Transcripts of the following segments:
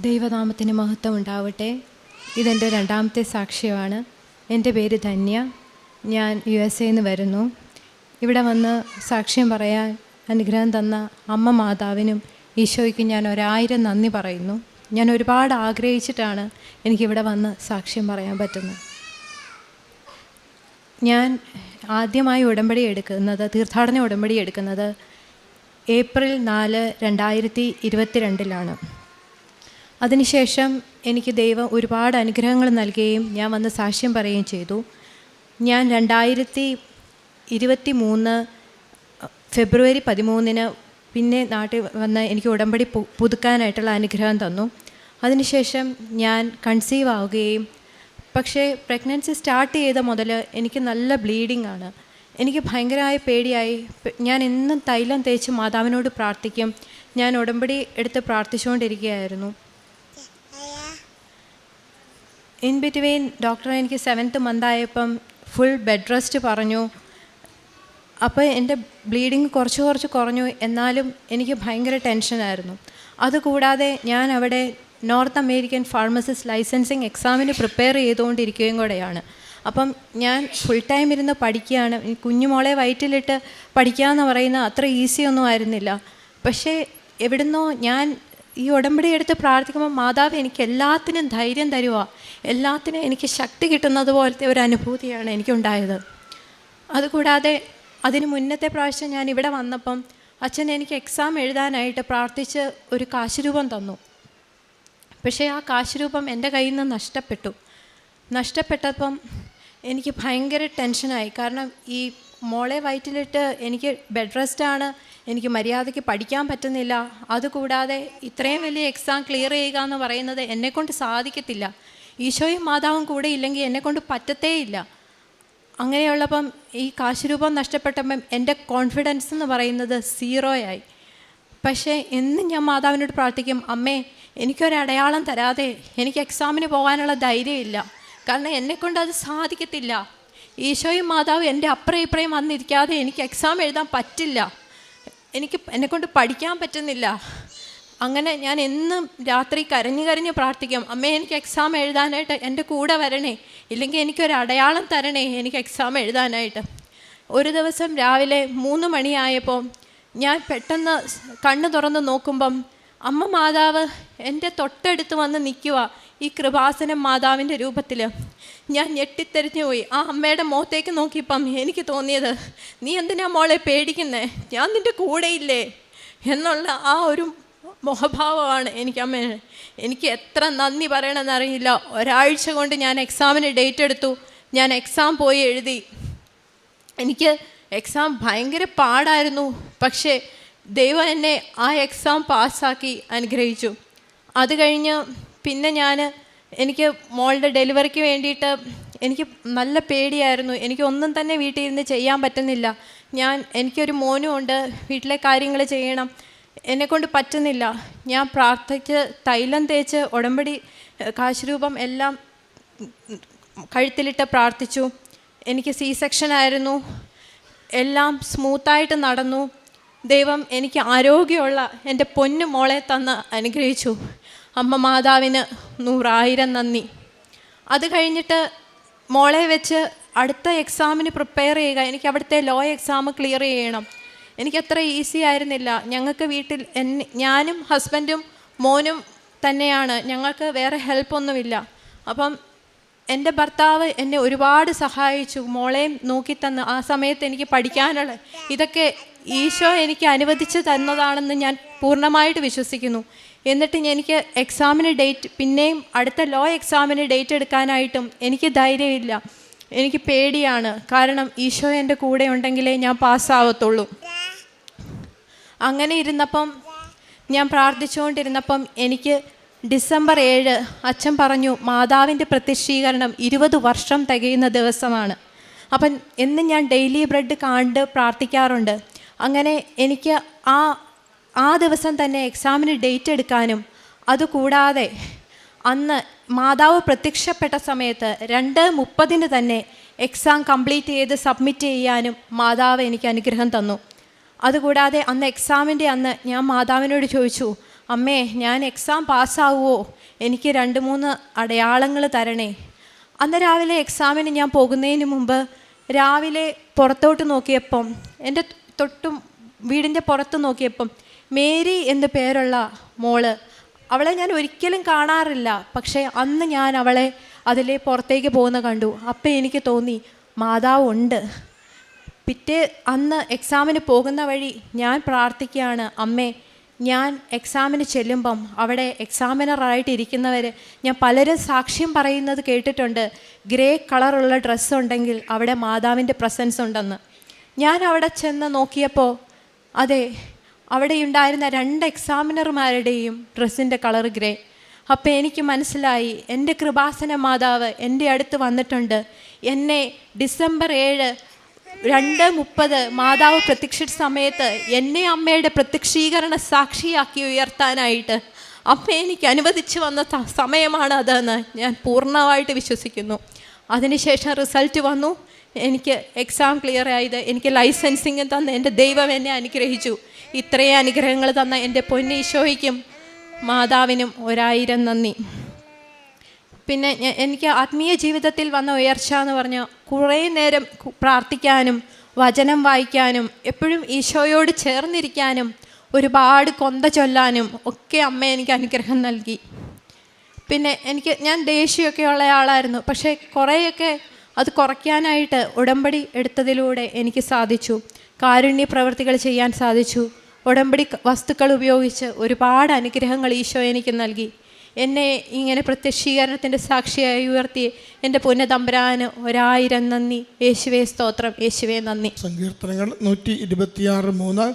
ദൈവനാമത്തിന് മഹത്വം ഉണ്ടാവട്ടെ. ഇതെന്റെ രണ്ടാമത്തെ സാക്ഷ്യമാണ്. എന്റെ പേര് ധന്യ. ഞാൻ യു എസ് എയിൽ നിന്ന് വരുന്നു. ഇവിടെ വന്ന് സാക്ഷ്യം പറയാൻ അനുഗ്രഹം തന്ന അമ്മ മാതാവിനും ഈശോയ്ക്കും ഞാൻ ഒരായിരം നന്ദി പറയുന്നു. ഞാൻ ഒരുപാട് ആഗ്രഹിച്ചിട്ടാണ് എനിക്കിവിടെ വന്ന് സാക്ഷ്യം പറയാൻ പറ്റുന്നത്. ഞാൻ ആദ്യമായി ഉടമ്പടി എടുക്കുന്നത് തീർത്ഥാടന ഉടമ്പടി എടുക്കുന്നത് ഏപ്രിൽ നാല് രണ്ടായിരത്തി ഇരുപത്തിരണ്ടിലാണ്. അതിനുശേഷം എനിക്ക് ദൈവം ഒരുപാട് അനുഗ്രഹങ്ങൾ നൽകുകയും ഞാൻ വന്ന് സാക്ഷ്യം പറയുകയും ചെയ്തു. ഞാൻ രണ്ടായിരത്തി ഇരുപത്തി മൂന്ന് ഫെബ്രുവരി പതിമൂന്നിന് പിന്നെ നാട്ടിൽ വന്ന് എനിക്ക് ഉടമ്പടി പുതുക്കാനായിട്ടുള്ള അനുഗ്രഹം തന്നു. അതിനുശേഷം ഞാൻ കൺസീവ് ആവുകയും പക്ഷേ പ്രഗ്നൻസി സ്റ്റാർട്ട് ചെയ്ത മുതൽ എനിക്ക് നല്ല ബ്ലീഡിംഗ് ആണ്. എനിക്ക് ഭയങ്കരമായ പേടിയായി. ഞാൻ എന്നും തൈലം തേച്ച് മാതാവിനോട് പ്രാർത്ഥിക്കും. ഞാൻ ഉടമ്പടി എടുത്ത് പ്രാർത്ഥിച്ചുകൊണ്ടിരിക്കുകയായിരുന്നു. ഇൻ ബിറ്റ്വീൻ ഡോക്ടർ എനിക്ക് സെവൻത്ത് മന്ത് ആയപ്പം ഫുൾ ബെഡ് റെസ്റ്റ് പറഞ്ഞു. അപ്പോൾ എന്റെ ബ്ലീഡിങ് കുറച്ച് കുറച്ച് കുറഞ്ഞു. എന്നാലും എനിക്ക് ഭയങ്കര ടെൻഷനായിരുന്നു അതുകൂടാതെ ഞാൻ അവിടെ നോർത്ത് അമേരിക്കൻ ഫാർമസിസ്റ്റ് ലൈസൻസിങ് എക്സാമിന് പ്രിപ്പയർ ചെയ്തുകൊണ്ടിരിക്കുകയും കൂടെയാണ്. അപ്പം ഞാൻ ഫുൾ ടൈം ഇരുന്ന് പഠിക്കുകയാണ്. കുഞ്ഞുമോളെ വയറ്റിലിട്ട് പഠിക്കുക എന്ന് പറയുന്നത് അത്ര ഈസി ഒന്നും ആയിരുന്നില്ല. പക്ഷേ എവിടുന്നോ ഞാൻ ഈ ഉടമ്പടി എടുത്ത് പ്രാർത്ഥിക്കുമ്പോൾ മാതാവ് എനിക്ക് എല്ലാത്തിനും ധൈര്യം തരുക എല്ലാത്തിനും എനിക്ക് ശക്തി കിട്ടുന്നത് പോലത്തെ ഒരു അനുഭൂതിയാണ് എനിക്കുണ്ടായത്. അതുകൂടാതെ അതിന് മുന്നത്തെ പ്രാവശ്യം ഞാൻ ഇവിടെ വന്നപ്പം അച്ഛൻ എനിക്ക് എക്സാം എഴുതാനായിട്ട് പ്രാർത്ഥിച്ച് ഒരു കാശുരൂപം തന്നു. പക്ഷേ ആ കാശുരൂപം എന്റെ കയ്യിൽ നിന്ന് നഷ്ടപ്പെട്ടു. നഷ്ടപ്പെട്ടപ്പം എനിക്ക് ഭയങ്കര ടെൻഷനായി കാരണം ഈ മോളെ വയറ്റിലിട്ട് എനിക്ക് ബെഡ് റെസ്റ്റാണ് എനിക്ക് മര്യാദയ്ക്ക് പഠിക്കാൻ പറ്റുന്നില്ല. അതുകൂടാതെ ഇത്രയും വലിയ എക്സാം ക്ലിയർ ചെയ്യുക എന്ന് പറയുന്നത് എന്നെക്കൊണ്ട് സാധിക്കത്തില്ല. ഈശോയും മാതാവും കൂടെ ഇല്ലെങ്കിൽ എന്നെക്കൊണ്ട് പറ്റത്തേയില്ല. അങ്ങനെയുള്ളപ്പം ഈ കാശുരൂപം നഷ്ടപ്പെട്ടപ്പം എന്റെ കോൺഫിഡൻസ് എന്ന് പറയുന്നത് സീറോയായി. പക്ഷേ എന്നും ഞാൻ മാതാവിനോട് പ്രാർത്ഥിക്കും അമ്മേ എനിക്കൊരടയാളം തരാതെ എനിക്ക് എക്സാമിന് പോകാനുള്ള ധൈര്യമില്ല. കാരണം എന്നെക്കൊണ്ട് അത് സാധിക്കത്തില്ല. ഈശോയും മാതാവും എന്റെ അപ്പുറം വന്നിരിക്കാതെ എനിക്ക് എക്സാം എഴുതാൻ പറ്റില്ല. എനിക്ക് എന്നെക്കൊണ്ട് പഠിക്കാൻ പറ്റുന്നില്ല. അങ്ങനെ ഞാൻ എന്നും രാത്രി കരഞ്ഞു കരഞ്ഞ് പ്രാർത്ഥിക്കും. അമ്മേ എനിക്ക് എക്സാം എഴുതാനായിട്ട് എന്റെ കൂടെ വരണേ. ഇല്ലെങ്കിൽ എനിക്കൊരു അടയാളം തരണേ എനിക്ക് എക്സാം എഴുതാനായിട്ട്. ഒരു ദിവസം രാവിലെ മൂന്ന് മണിയായപ്പോൾ ഞാൻ പെട്ടെന്ന് കണ്ണു തുറന്ന് നോക്കുമ്പം അമ്മ മാതാവ് എന്റെ തൊട്ടടുത്ത് വന്ന് നിൽക്കുക ഈ കൃപാസനം മാതാവിന്റെ രൂപത്തിൽ ഞാൻ ഞെട്ടിത്തെരിഞ്ഞു പോയി. ആ അമ്മയുടെ മുഖത്തേക്ക് നോക്കിയപ്പം എനിക്ക് തോന്നിയത് നീ എന്തിനാ മോളെ പേടിക്കുന്നേ? ഞാൻ നിന്റെ കൂടെയില്ലേ? എന്നുള്ള ആ ഒരു മുഖഭാവമാണ് എനിക്ക് അമ്മ. എനിക്ക് എത്ര നന്ദി പറയണമെന്ന് അറിയില്ല ഒരാഴ്ച കൊണ്ട് ഞാൻ എക്സാമിന് ഡേറ്റ് എടുത്തു. ഞാൻ എക്സാം പോയി എഴുതി. എനിക്ക് എക്സാം ഭയങ്കര പാടായിരുന്നു. പക്ഷേ ദൈവം എന്നെ ആ എക്സാം പാസ്സാക്കി അനുഗ്രഹിച്ചു. അത് കഴിഞ്ഞ് പിന്നെ ഞാൻ എനിക്ക് മോളുടെ ഡെലിവറിക്ക് വേണ്ടിയിട്ട് എനിക്ക് നല്ല പേടിയായിരുന്നു. എനിക്ക് ഒന്നും തന്നെ വീട്ടിൽ ഇരുന്ന് ചെയ്യാൻ പറ്റുന്നില്ല. ഞാൻ എനിക്കൊരു മോനും ഉണ്ട്. വീട്ടിലെ കാര്യങ്ങൾ ചെയ്യണം. എന്നെക്കൊണ്ട് പറ്റുന്നില്ല. ഞാൻ പ്രാർത്ഥിച്ച് തൈലം തേച്ച് ഉടമ്പടി കാശുരൂപം എല്ലാം കഴുത്തിലിട്ട് പ്രാർത്ഥിച്ചു. എനിക്ക് സി സെക്ഷൻ ആയിരുന്നു. എല്ലാം സ്മൂത്തായിട്ട് നടന്നു. ദൈവം എനിക്ക് ആരോഗ്യമുള്ള എന്റെ പൊന്നു മോളെ തന്ന് അനുഗ്രഹിച്ചു. അമ്മ മാതാവിന് നൂറായിരം നന്ദി. അത് കഴിഞ്ഞിട്ട് മോളെ വെച്ച് അടുത്ത എക്സാമിന് പ്രിപ്പയർ ചെയ്യുക. എനിക്ക് അവിടുത്തെ ലോ എക്സാം ക്ലിയർ ചെയ്യണം. എനിക്ക് അത്ര ഈസി ആയിരുന്നില്ല. ഞങ്ങൾക്ക് വീട്ടിൽ ഞാനും ഹസ്ബൻഡും മോനും തന്നെയാണ്. ഞങ്ങൾക്ക് വേറെ ഹെൽപ്പൊന്നുമില്ല അപ്പം എന്റെ ഭർത്താവ് എന്നെ ഒരുപാട് സഹായിച്ചു. മോളെയും നോക്കിത്തന്ന്. ആ സമയത്ത് എനിക്ക് പഠിക്കാനുള്ള ഇതൊക്കെ ഈശോ എനിക്ക് അനുവദിച്ച് തന്നതാണെന്ന് ഞാൻ പൂർണമായിട്ട് വിശ്വസിക്കുന്നു. എന്നിട്ട് എനിക്ക് എക്സാമിന് ഡേറ്റ് പിന്നെയും അടുത്ത ലോ എക്സാമിന് ഡേറ്റ് എടുക്കാനായിട്ടും എനിക്ക് ധൈര്യമില്ല. എനിക്ക് പേടിയാണ്. കാരണം ഈശോ എന്റെ കൂടെ ഉണ്ടെങ്കിലേ ഞാൻ പാസ്സാവത്തുള്ളൂ. അങ്ങനെ ഇരുന്നപ്പം ഞാൻ പ്രാർത്ഥിച്ചുകൊണ്ടിരുന്നപ്പം എനിക്ക് ഡിസംബർ ഏഴ് അച്ഛൻ പറഞ്ഞു മാതാവിന്റെ പ്രത്യക്ഷീകരണം ഇരുപത് വർഷം തികയുന്ന ദിവസമാണ്. അപ്പം എന്നും ഞാൻ ഡെയിലി ബ്രെഡ് കണ്ട് പ്രാർത്ഥിക്കാറുണ്ട്. അങ്ങനെ എനിക്ക് ആ ആ ദിവസം തന്നെ എക്സാമിന് ഡേറ്റ് എടുക്കാനും അതുകൂടാതെ അന്ന് മാതാവ് പ്രത്യക്ഷപ്പെട്ട സമയത്ത് രണ്ട് മുപ്പതിന് തന്നെ എക്സാം കംപ്ലീറ്റ് ചെയ്ത് സബ്മിറ്റ് ചെയ്യാനും മാതാവ് എനിക്ക് അനുഗ്രഹം തന്നു. അതുകൂടാതെ അന്ന് എക്സാമിന്റെ അന്ന് ഞാൻ മാതാവിനോട് ചോദിച്ചു അമ്മേ ഞാൻ എക്സാം പാസ്സാവുമോ എനിക്ക് രണ്ട് മൂന്ന് അടയാളങ്ങൾ തരണേ. അന്ന് രാവിലെ എക്സാമിന് ഞാൻ പോകുന്നതിന് മുമ്പ് രാവിലെ പുറത്തോട്ട് നോക്കിയപ്പം എന്റെ തൊട്ടും വീടിന്റെ പുറത്ത് നോക്കിയപ്പം മേരി എന്ന് പേരുള്ള മോൾ അവളെ ഞാൻ ഒരിക്കലും കാണാറില്ല. പക്ഷേ അന്ന് ഞാൻ അവളെ അതിലെ പുറത്തേക്ക് പോകുന്ന കണ്ടു. അപ്പം എനിക്ക് തോന്നി മാതാവ് ഉണ്ട്. പിറ്റേ അന്ന് എക്സാമിന് പോകുന്ന വഴി ഞാൻ പ്രാർത്ഥിക്കുകയാണ്. അമ്മേ ഞാൻ എക്സാമിന് ചെല്ലുമ്പം അവിടെ എക്സാമിനറായിട്ട് ഇരിക്കുന്നവർ ഞാൻ പലരും സാക്ഷ്യം പറയുന്നത് കേട്ടിട്ടുണ്ട്. ഗ്രേ കളറുള്ള ഡ്രസ്സ് ഉണ്ടെങ്കിൽ അവിടെ മാതാവിന്റെ പ്രസൻസ് ഉണ്ടെന്ന്. ഞാൻ അവിടെ ചെന്ന് നോക്കിയപ്പോൾ അതെ അവിടെ ഉണ്ടായിരുന്ന രണ്ട് എക്സാമിനർമാരുടെയും ഡ്രസ്സിന്റെ കളർ ഗ്രേ അപ്പോൾ എനിക്ക് മനസ്സിലായി എന്റെ കൃപാസന മാതാവ് എന്റെ അടുത്ത് വന്നിട്ടുണ്ട്. എന്നെ ഡിസംബർ ഏഴ് രണ്ട് മുപ്പത് മാതാവ് പ്രത്യക്ഷ സമയത്ത് എന്നെ അമ്മയുടെ പ്രത്യക്ഷീകരണ സാക്ഷിയാക്കി ഉയർത്താനായിട്ട് അമ്മ എനിക്ക് അനുവദിച്ചു വന്ന സമയമാണ് അതെന്ന് ഞാൻ പൂർണമായിട്ട് വിശ്വസിക്കുന്നു. അതിനുശേഷം റിസൾട്ട് വന്നു. എനിക്ക് എക്സാം ക്ലിയർ ആയത്. എനിക്ക് ലൈസൻസിങ് തന്ന. എന്റെ ദൈവം എന്നെ അനുഗ്രഹിച്ചു. ഇത്രയും അനുഗ്രഹങ്ങൾ തന്ന എന്റെ പൊന്നീശോയ്ക്കും മാതാവിനും ഒരായിരം നന്ദി. പിന്നെ എനിക്ക് ആത്മീയ ജീവിതത്തിൽ വന്ന ഉയർച്ച എന്ന് പറഞ്ഞാൽ കുറേ നേരം പ്രാർത്ഥിക്കാനും വചനം വായിക്കാനും എപ്പോഴും ഈശോയോട് ചേർന്നിരിക്കാനും ഒരുപാട് കൊന്ത ചൊല്ലാനും ഒക്കെ അമ്മ എനിക്ക് അനുഗ്രഹം നൽകി. പിന്നെ എനിക്ക് ഞാൻ ദേഷ്യമൊക്കെ ഉള്ള ആളായിരുന്നു. പക്ഷേ കുറേയൊക്കെ അത് കുറയ്ക്കാനായിട്ട് ഉടമ്പടി എടുത്തതിലൂടെ എനിക്ക് സാധിച്ചു. കാരുണ്യ പ്രവൃത്തികൾ ചെയ്യാൻ സാധിച്ചു. ഉടമ്പടി വസ്തുക്കൾ ഉപയോഗിച്ച് ഒരുപാട് അനുഗ്രഹങ്ങൾ ഈശോ എനിക്ക് നൽകി. എന്നെ ഇങ്ങനെ പ്രത്യക്ഷീകരണത്തിന്റെ സാക്ഷിയായി ഉയർത്തി എന്റെ പുനതമ്പരാന് ഒരായിരം നന്ദി. യേശുവേ സ്തോത്രം. യേശുവേ നന്ദി. സങ്കീർത്തനങ്ങൾ നൂറ്റി ഇരുപത്തിയാറ് മൂന്ന്.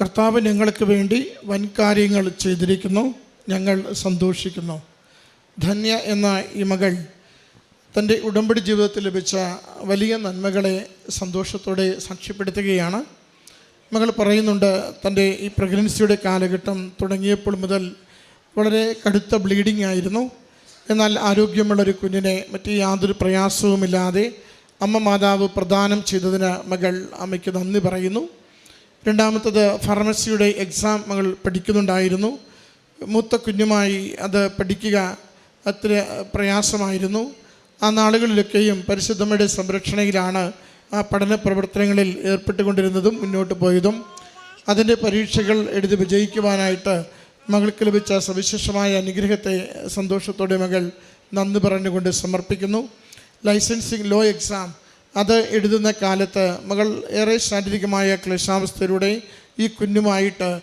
കർത്താവ് ഞങ്ങൾക്ക് വേണ്ടി വൻകാര്യങ്ങൾ ചെയ്തിരിക്കുന്നു. ഞങ്ങൾ സന്തോഷിക്കുന്നു. ധന്യ എന്ന ഈ മകൾ തന്റെ ഉടമ്പടി ജീവിതത്തിൽ ലഭിച്ച വലിയ നന്മകളെ സന്തോഷത്തോടെ സാക്ഷ്യപ്പെടുത്തുകയാണ്. മകൾ പറയുന്നുണ്ട് തന്റെ ഈ പ്രഗ്നൻസിയുടെ കാലഘട്ടം തുടങ്ങിയപ്പോൾ മുതൽ വളരെ കടുത്ത ബ്ലീഡിംഗ് ആയിരുന്നു. എന്നാൽ ആരോഗ്യമുള്ളൊരു കുഞ്ഞിനെ മറ്റു യാതൊരു പ്രയാസവുമില്ലാതെ അമ്മ മാതാവ് പ്രദാനം ചെയ്തതിന് മകൾ അമ്മയ്ക്ക് നന്ദി പറയുന്നു. രണ്ടാമത്തത് ഫാർമസിയുടെ എക്സാം മകൾ പഠിക്കുന്നുണ്ടായിരുന്നു. മൂത്ത കുഞ്ഞുമായി അത് പഠിക്കുക അത്ര പ്രയാസമായിരുന്നു. ആ നാളുകളിലൊക്കെയും പരിശുദ്ധമ്മയുടെ സംരക്ഷണയിലാണ് ആ പഠന പ്രവർത്തനങ്ങളിൽ ഏർപ്പെട്ടുകൊണ്ടിരുന്നതും മുന്നോട്ട് പോയതും. അതിന്റെ പരീക്ഷകൾ എഴുതി വിജയിക്കുവാനായിട്ട് മകൾക്ക് ലഭിച്ച സവിശേഷമായ അനുഗ്രഹത്തെ സന്തോഷത്തോടെ മകൾ നന്ദി പറഞ്ഞുകൊണ്ട് സമർപ്പിക്കുന്നു. ലൈസൻസിങ് ലോ എക്സാം അത് എഴുതുന്ന കാലത്ത് മകൾ ഏറെ ശാരീരികമായ ക്ലേശാവസ്ഥയിലൂടെ ഈ കുഞ്ഞുമായിട്ട്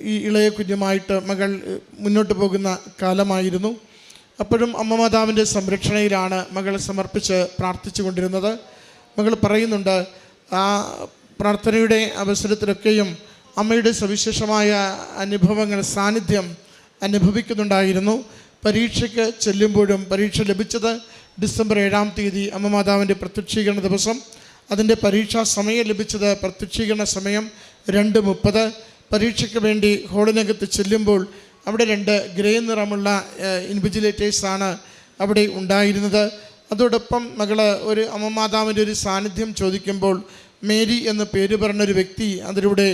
ഈ ഇളയ കുഞ്ഞുമായിട്ട് മകൾ മുന്നോട്ട് പോകുന്ന കാലമായിരുന്നു. അപ്പോഴും അമ്മ മാതാവിന്റെ സംരക്ഷണയിലാണ് മകൾ സമർപ്പിച്ച് പ്രാർത്ഥിച്ചു കൊണ്ടിരുന്നത്. മകൾ പറയുന്നുണ്ട് ആ പ്രാർത്ഥനയുടെ അവസരത്തിലൊക്കെയും അമ്മയുടെ സവിശേഷമായ അനുഭവങ്ങൾ സാന്നിധ്യം അനുഭവിക്കുന്നുണ്ടായിരുന്നു. പരീക്ഷയ്ക്ക് ചെല്ലുമ്പോഴും പരീക്ഷ ലഭിച്ചത് ഡിസംബർ ഏഴാം തീയതി അമ്മ മാതാവിന്റെ പ്രത്യക്ഷീകരണ ദിവസം. അതിന്റെ പരീക്ഷാ സമയം ലഭിച്ചത് പ്രത്യക്ഷീകരണ സമയം രണ്ട് മുപ്പത്. പരീക്ഷയ്ക്ക് വേണ്ടി ഹോളിനകത്ത് ചെല്ലുമ്പോൾ അവിടെ രണ്ട് ഗ്രേ നിറമുള്ള ഇൻവിജിലേറ്റേഴ്സാണ് അവിടെ ഉണ്ടായിരുന്നത്. അതോടൊപ്പം മകൾ ഒരു അമ്മ മാതാവിന്റെ ഒരു സാന്നിധ്യം ചോദിക്കുമ്പോൾ മേരി എന്ന് പേര് പറഞ്ഞൊരു വ്യക്തി അതിലൂടെ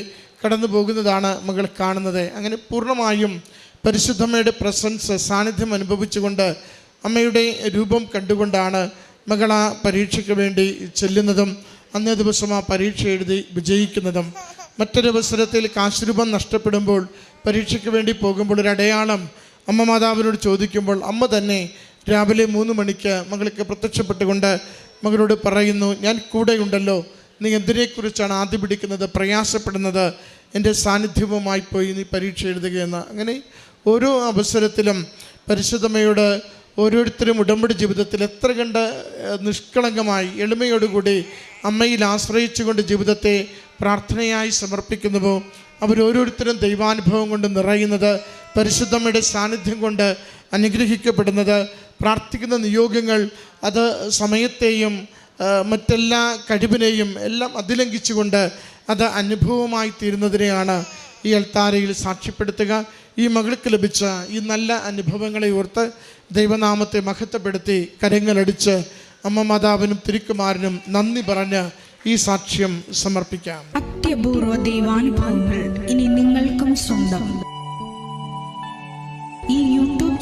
കടന്നു പോകുന്നതാണ് മകൾ കാണുന്നത്. അങ്ങനെ പൂർണമായും പരിശുദ്ധമ്മയുടെ പ്രസൻസ് സാന്നിധ്യം അനുഭവിച്ചുകൊണ്ട് അമ്മയുടെ രൂപം കണ്ടുകൊണ്ടാണ് മകൾ ആ പരീക്ഷയ്ക്ക് വേണ്ടി ചെല്ലുന്നതും അന്നേ ദിവസം ആ പരീക്ഷ എഴുതി വിജയിക്കുന്നതും. മറ്റൊരവസരത്തിൽ കാശുരൂപം നഷ്ടപ്പെടുമ്പോൾ പരീക്ഷയ്ക്ക് വേണ്ടി പോകുമ്പോൾ ഒരു അടയാളം അമ്മ മാതാവിനോട് ചോദിക്കുമ്പോൾ അമ്മ തന്നെ രാവിലെ മൂന്ന് മണിക്ക് മകൾക്ക് പ്രത്യക്ഷപ്പെട്ടുകൊണ്ട് മകളോട് പറയുന്നു ഞാൻ കൂടെയുണ്ടല്ലോ നീ എന്തിനെക്കുറിച്ചാണ് ആദ്യം പിടിക്കുന്നത്? പ്രയാസപ്പെടുന്നത് എന്റെ സാന്നിധ്യവുമായി പോയി നീ പരീക്ഷ എഴുതുകയെന്ന്. അങ്ങനെ ഓരോ അവസരത്തിലും പരിശുദ്ധമ്മയോട് ഓരോരുത്തരും ഉടമ്പടി ജീവിതത്തിൽ എത്ര കണ്ട് നിഷ്കളങ്കമായി എളിമയോടുകൂടി അമ്മയിൽ ആശ്രയിച്ചുകൊണ്ട് ജീവിതത്തെ പ്രാർത്ഥനയായി സമർപ്പിക്കുന്നുവോ? അവരോരോരുത്തരും ദൈവാനുഭവം കൊണ്ട് നിറയുന്നത് പരിശുദ്ധമ്മയുടെ സാന്നിധ്യം കൊണ്ട് അനുഗ്രഹിക്കപ്പെടുന്നത് പ്രാർത്ഥിക്കുന്ന നിയോഗങ്ങൾ അത് സമയത്തെയും മറ്റെല്ലാ കഴിവിനെയും എല്ലാം അതിലംഘിച്ചുകൊണ്ട് അത് അനുഭവമായി തീരുന്നതിനെയാണ് ഈ അൽത്താരയിൽ സാക്ഷ്യപ്പെടുത്തുക. ഈ മകൾക്ക് ലഭിച്ച ഈ നല്ല അനുഭവങ്ങളെ ഓർത്ത് ദൈവനാമത്തെ മഹത്വപ്പെടുത്തി കരങ്ങളടിച്ച് അമ്മ മാതാവിനും തിരുക്കുമാരനും നന്ദി പറഞ്ഞ് ഈ സാക്ഷ്യം സമർപ്പിക്കാം. അത്യപൂർവ ദൈവാനുഭവങ്ങൾ ഇനി നിങ്ങൾക്കും സ്വന്തം.